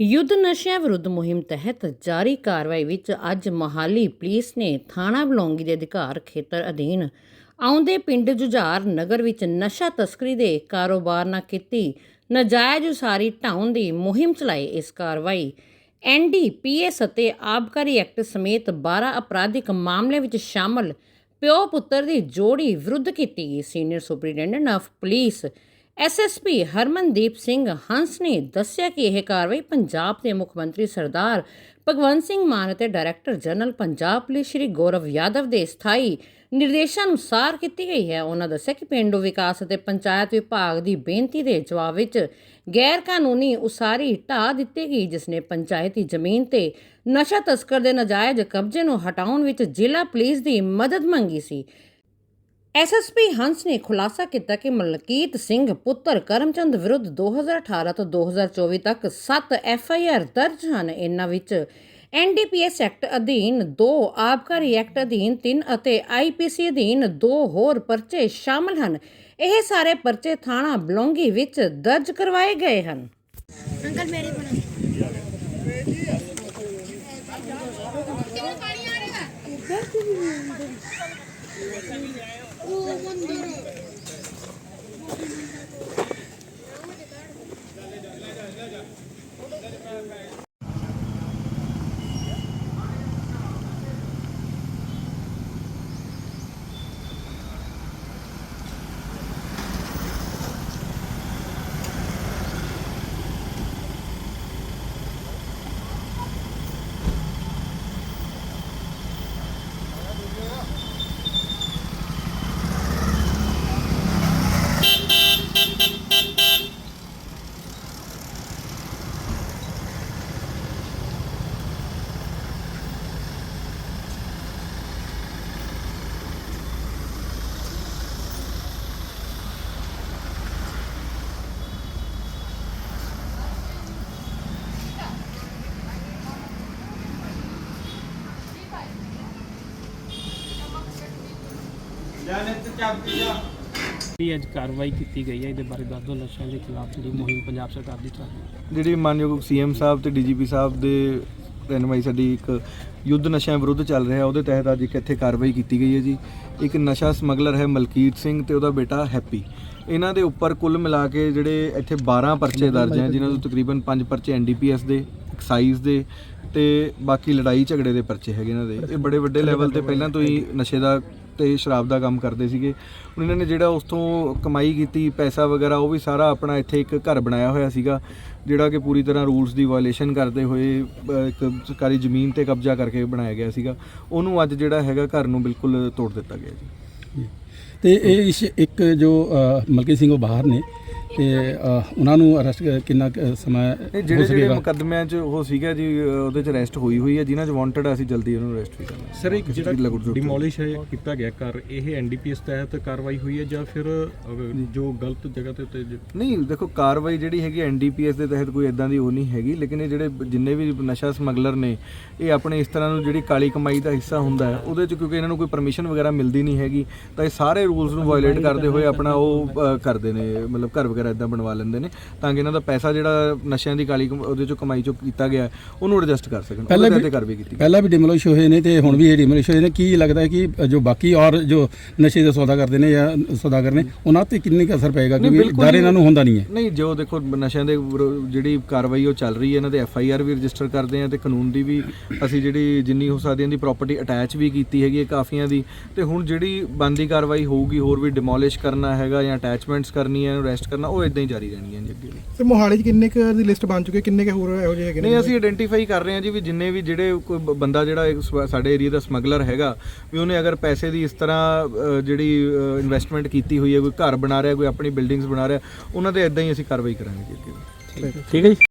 ਯੁੱਧ ਨਸ਼ਿਆਂ ਵਿਰੁੱਧ ਮੁਹਿੰਮ ਤਹਿਤ ਜਾਰੀ ਕਾਰਵਾਈ ਵਿੱਚ ਅੱਜ ਮੋਹਾਲੀ ਪੁਲਿਸ ਨੇ ਥਾਣਾ ਬਲੌਂਗੀ ਦੇ ਅਧਿਕਾਰ ਖੇਤਰ ਅਧੀਨ ਆਉਂਦੇ ਪਿੰਡ ਜੁਝਾਰ ਨਗਰ ਵਿੱਚ ਨਸ਼ਾ ਤਸਕਰੀ ਦੇ ਕਾਰੋਬਾਰ ਨਾਲ ਕੀਤੀ। ਨਾਜਾਇਜ਼ ਉਸਾਰੀ ਢਾਉਣ ਦੀ ਮੁਹਿੰਮ ਚਲਾਈ ਇਸ ਕਾਰਵਾਈ। ਐਨਡੀਪੀਐਸ ਅਤੇ ਆਬਕਾਰੀ ਐਕਟ ਸਮੇਤ 12 ਅਪਰਾਧਿਕ ਮਾਮਲੇ ਵਿੱਚ ਸ਼ਾਮਲ ਪਿਓ ਪੁੱਤਰ ਦੀ ਜੋੜੀ ਵਿਰੁੱਧ ਕੀਤੀ ਗਈ। Senior superintendent of police SSP Harmandeep Singh Hans ਨੇ ਦੱਸਿਆ ਕਿ ਇਹ ਕਾਰਵਾਈ ਪੰਜਾਬ ਦੇ ਮੁੱਖ ਮੰਤਰੀ ਸਰਦਾਰ ਭਗਵੰਤ ਸਿੰਘ ਮਾਨ ਅਤੇ director general Punjab police Shri Gaurav Yadav ਦੇ ਸਥਾਈ ਨਿਰਦੇਸ਼ਾਂ ਅਨੁਸਾਰ ਕੀਤੀ ਗਈ ਹੈ। ਉਹਨਾਂ ਦੱਸਿਆ ਕਿ ਪਿੰਡੂ ਵਿਕਾਸ ਅਤੇ ਪੰਚਾਇਤ ਵਿਭਾਗ ਦੀ ਬੇਨਤੀ ਦੇ ਜਵਾਬ ਵਿੱਚ ਗੈਰ ਕਾਨੂੰਨੀ ਉਸਾਰੀ ਢਾਹ ਦਿੱਤੀ ਗਈ, ਜਿਸ ਨੇ ਪੰਚਾਇਤੀ ਜ਼ਮੀਨ ਤੇ ਨਸ਼ਾ ਤਸਕਰ ਦੇ ਨਾਜਾਇਜ਼ ਕਬਜ਼ੇ ਨੂੰ ਹਟਾਉਣ ਵਿੱਚ ਜ਼ਿਲ੍ਹਾ ਪੁਲਿਸ ਦੀ ਮਦਦ ਮੰਗੀ ਸੀ। ਐਸਐਸਪੀ ਹੰਸ ਨੇ ਖੁਲਾਸਾ ਕੀਤਾ ਕਿ ਮਲਕੀਤ ਸਿੰਘ ਪੁੱਤਰ ਕਰਮਚੰਦ ਵਿਰੁੱਧ 2018 ਤੋਂ 2024 ਤੱਕ 7 ਐਫਆਈਆਰ ਦਰਜ ਹਨ। ਇਨ੍ਹਾਂ ਵਿੱਚ ਐਨਡੀਪੀਐਸ ਐਕਟ ਅਧੀਨ 2 ਆਬਕਾਰੀ ਐਕਟ ਅਧੀਨ 3 ਅਤੇ ਆਈਪੀਸੀ ਅਧੀਨ 2 ਹੋਰ ਪਰਚੇ ਸ਼ਾਮਲ ਹਨ। ਇਹ ਸਾਰੇ ਪਰਚੇ ਥਾਣਾ ਬਲੌਂਗੀ ਵਿੱਚ ਦਰਜ ਕਰਵਾਏ ਗਏ ਹਨ। ਅੰਕਲ, ਮੇਰੇ ਬਣਾ ਜਿਹੜੀ ਅੱਜ ਕਾਰਵਾਈ ਕੀਤੀ ਗਈ ਹੈ, ਇਹਦੇ ਬਾਰੇ ਦੱਸ ਦਿਓ ਨਸ਼ਿਆਂ ਦੇ ਖਿਲਾਫ ਜਿਹੜੀ ਮੁਹਿੰਮ ਪੰਜਾਬ ਸਰਕਾਰ ਦੀ ਚੱਲ ਰਹੀ ਹੈ। ਜਿਹੜੀ ਮਾਨਯੋਗ ਸੀਐਮ ਸਾਹਿਬ ਤੇ ਡੀਜੀਪੀ ਸਾਹਿਬ ਦੇ ਰਹਿਨਮਾਈ ਸਾਡੀ ਇੱਕ ਯੁੱਧ ਨਸ਼ਿਆਂ ਵਿਰੁੱਧ ਚੱਲ ਰਿਹਾ, ਉਹਦੇ ਤਹਿਤ ਅੱਜ ਇੱਕ ਇੱਥੇ ਕਾਰਵਾਈ ਕੀਤੀ ਗਈ ਹੈ ਜੀ। ਇੱਕ ਨਸ਼ਾ ਸਮਗਲਰ ਹੈ ਮਲਕੀਤ ਸਿੰਘ ਤੇ ਉਹਦਾ ਬੇਟਾ ਹੈਪੀ। ਇਹਨਾਂ ਦੇ ਉੱਪਰ ਕੁੱਲ ਮਿਲਾ ਕੇ ਜਿਹੜੇ ਇੱਥੇ 12 ਪਰਚੇ ਦਰਜ ਹੈ, ਜਿਨ੍ਹਾਂ ਤੋਂ ਤਕਰੀਬਨ 5 ਪਰਚੇ ਐਨਡੀਪੀਐਸ ਦੇ ਐਕਸਾਈਜ਼ ਦੇ ਤੇ ਬਾਕੀ ਲੜਾਈ ਝਗੜੇ ਦੇ ਪਰਚੇ ਹੈਗੇ ਇਹਨਾਂ ਦੇ। ਇਹ ਬੜੇ ਵੱਡੇ ਲੈਵਲ ਤੇ ਪਹਿਲਾਂ ਤੋਂ ਹੀ ਨਸ਼ੇ ਦਾ ਤੇ ਸ਼ਰਾਬ ਦਾ ਕੰਮ ਕਰਦੇ ਸੀਗੇ। ਹੁਣ ਇਹਨਾਂ ਨੇ ਜਿਹੜਾ ਉਸ ਤੋਂ ਕਮਾਈ ਕੀਤੀ, ਪੈਸਾ ਵਗੈਰਾ, ਉਹ ਵੀ ਸਾਰਾ ਆਪਣਾ ਇੱਥੇ ਇੱਕ ਘਰ ਬਣਾਇਆ ਹੋਇਆ ਸੀਗਾ, ਜਿਹੜਾ ਕਿ ਪੂਰੀ ਤਰ੍ਹਾਂ ਰੂਲਸ ਦੀ ਵਾਇਲੇਸ਼ਨ ਕਰਦੇ ਹੋਏ ਇੱਕ ਸਰਕਾਰੀ ਜ਼ਮੀਨ ਤੇ ਕਬਜ਼ਾ ਕਰਕੇ ਬਣਾਇਆ ਗਿਆ ਸੀਗਾ। ਉਹਨੂੰ ਅੱਜ ਜਿਹੜਾ ਹੈਗਾ ਘਰ ਨੂੰ ਬਿਲਕੁਲ ਤੋੜ ਦਿੱਤਾ ਗਿਆ ਜੀ। ਤੇ ਇਹ ਇਸ ਇੱਕ ਜੋ ਅ, ਮਲਕੀ ਸਿੰਘ ਉਹ ਬਾਹਰ ਨੇ ਤੇ ਅ, ਉਹਨਾਂ ਨੂੰ ਅਰੈਸਟ ਕਿੰਨਾ ਕੁ ਸਮਾਂ ਹੋ ਜਿਹੜੇ ਜਿਹੜੇ ਸਕੇਗਾ? ਮੁਕੱਦਮਿਆਂ 'ਚ ਉਹ ਸੀਗਾ ਜੀ ਉਹਦੇ 'ਚ ਅਰੈਸਟ ਹੋਈ ਹੋਈ ਹੈ ਜਿਨ੍ਹਾਂ 'ਚ ਵਾਂਟਡ ਆ ਅਸੀਂ ਜਲਦੀ ਉਹਨੂੰ ਅਰੈਸਟ ਵੀ ਕਰਨਾ। ਸਰ ਇੱਕ ਕਿਸੇ ਜਿਹੜਾ ਦੀ ਲਗੂ- ਡਿਮੋਲਿਸ਼ ਹੈ ਕੀਤਾ ਗਿਆ ਘਰ ਇਹ ਐਨਡੀਪੀਐਸ ਤਹਿਤ ਕਾਰਵਾਈ ਹੋਈ ਹੈ ਜਾਂ ਫਿਰ ਅਹ, ਜੋ ਗਲਤ ਜਗ੍ਹਾ ਤੇ ਉੱਤੇ ਜ- ਨਹੀਂ ਦੇਖੋ ਕਾਰਵਾਈ ਜਿਹੜੀ ਹੈਗੀ ਐਨਡੀਪੀਐਸ ਦੇ ਤਹਿਤ ਕੋਈ ਇਦਾਂ ਦੀ ਉਹ ਨਹੀਂ ਹੈਗੀ ਲੇਕਿਨ ਇਹ ਜਿਹੜੇ ਜਿੰਨੇ ਵੀ ਨਸ਼ਾ ਸਮਗਲਰ ਨੇ ਇਹ ਆਪਣੇ ਇਸ ਤਰ੍ਹਾਂ ਨੂੰ ਜਿਹੜੀ ਕਾਲੀ ਕਮਾਈ ਦਾ ਹਿੱਸਾ ਹੁੰਦਾ ਹੈ ਉਹਦੇ ਚ ਕਿਉਂਕਿ ਇਹਨਾਂ ਨੂੰ ਕੋਈ ਪਰਮਿਸ਼ਨ ਵਗੈਰਾ ਮਿਲਦੀ ਨਹੀਂ ਹੈਗੀ ਤਾਂ ਇਹ ਸਾਰੇ ਰੂਲਸ ਨੂੰ ਵਾਇਲੇਟ ਕਰਦੇ ਹੋਏ ਆਪਣਾ ਉਹ ਅ, ਕਰਦੇ ਨੇ ਮਤਲਬ ਘਰ ਵਗੈਰਾ ਇਦਾਂ ਬਣਵਾ ਲੈਂਦੇ ਨੇ ਤਾਂ ਕਿ ਇਹਨਾਂ ਦਾ ਪੈਸਾ ਜਿਹੜਾ ਨਸ਼ਿਆਂ ਦੀ ਕਾਲੀ ਕਮ- ਉਹਦੇ ਚੋਂ ਕਮਾਈ ਚੋਂ ਕੀਤਾ ਗਿਆ ਹੈ, ਉਹਨੂੰ ਐਡਜਸਟ ਕਰ ਸਕਣ ਪਹਿਲਾਂ ਉਹਦੇ ਵੀ ਤੇ ਕਾਰਵਾਈ ਕੀਤੀ ਪਹਿਲਾਂ ਵੀ ਡਿਮੋਲਿਸ਼ ਹੋਏ ਨੇ ਤੇ ਹੁਣ ਵੀ ਇਹ ਡਿਮੋਲਿਸ਼ ਹੋਏ ਨੇ। ਕੀ ਲੱਗਦਾ ਹੈ ਕਿ ਜੋ ਬਾਕੀ ਔਰ ਜੋ ਨਸ਼ੇ ਦਾ ਸੌਦਾ ਕਰਦੇ ਨੇ ਜਾਂ ਸੌਦਾਗਰ ਨੇ ਉਹਨਾਂ ਤੇ ਕਿੰਨੀ ਕੁ ਅਸਰ ਪਏਗਾ? ਨਹੀਂ, ਕਿਉਂਕਿ ਬਿਲਕੁਲ ਡਰ ਹੀ- ਇਹਨਾਂ ਨੂੰ ਹੁੰਦਾ ਨਹੀਂ ਹੈ। ਨਹੀਂ ਜੋ ਦੇਖੋ ਨਸ਼ਿਆਂ ਦੇ ਵਿਰੋ- ਜਿਹੜੀ ਕਾਰਵਾਈ ਉਹ ਚੱਲ ਰਹੀ ਹੈ ਇਹਨਾਂ ਦੇ ਐਫ ਆਈ ਆਰ ਵੀ ਰਜਿਸਟਰ ਕਰਦੇ ਆ ਤੇ ਕਾਨੂੰਨ ਦੀ ਵੀ ਅਸੀਂ ਜਿਹੜੀ ਜਿੰਨੀ ਹੋ ਸਕਦੀ ਇਹਦੀ ਪ੍ਰਾਪਰਟੀ ਅਟੈਚ ਵੀ ਕੀਤੀ ਹੈਗੀ ਹੈ ਕਾਫੀਆਂ ਦੀ। ਤੇ ਹੁਣ ਜਿਹੜੀ ਬੰਦੀ ਕਾਰਵਾਈ ਹੋਊਗੀ ਹੋਰ ਵੀ ਡਿਮੋਲਿਸ਼ ਕਰਨਾ ਹੈਗਾ ਜਾਂ ਅਟੈਚਮੈਂਟਸ ਕਰਨੀ ਹੈ ਇਹਨੂੰ ਰੈਸਟ ਕਰਨਾ ਉਹ ਇਦਾਂ ਹੀ ਜਾਰੀ ਰਹਿਣਗੀਆਂ ਜੀ ਅੱਗੇ ਵੀ। ਤੇ ਮੋਹਾਲੀ 'ਚ ਕਿੰਨੇ ਕੁ ਦੀ ਲਿਸਟ ਬਣ ਚੁੱਕੀ ਹੈ? ਕਿੰਨੇ ਕੁ ਹੋਰ ਇਹੋ ਜਿਹੇ ਹੈਗੇ ਨੇ? ਨਹੀਂ ਅਸੀਂ ਆਇਡੈਂਟੀਫਾਈ ਕਰ ਰਹੇ ਹਾਂ ਜੀ ਵੀ ਜਿੰਨੇ ਵੀ ਜਿਹੜੇ ਕੋਈ ਬ- ਬੰਦਾ ਜਿਹੜਾ ਇੱਕ ਸਵ- ਸਾਡੇ ਏਰੀਆ ਦਾ ਸਮਗਲਰ ਹੈਗਾ ਵੀ ਉਹਨੇ ਅਗਰ ਪੈਸੇ ਦੀ ਇਸ ਤਰ੍ਹਾਂ ਅ, ਜਿਹੜੀ ਇਨਵੈਸਟਮੈਂਟ ਕੀਤੀ ਹੋਈ ਹੈ ਕੋਈ ਘਰ ਬਣਾ ਰਿਹਾ ਕੋਈ ਆਪਣੀ ਬਿਲਡਿੰਗਸ ਬਣਾ ਰਿਹਾ ਉਹਨਾਂ ਤੇ ਇਦਾਂ ਹੀ ਅਸੀਂ ਕਾਰਵਾਈ ਕਰਾਂਗੇ ਜੀ ਅੱਗੇ ਵੀ। ਠੀਕ ਹੈ ਜੀ।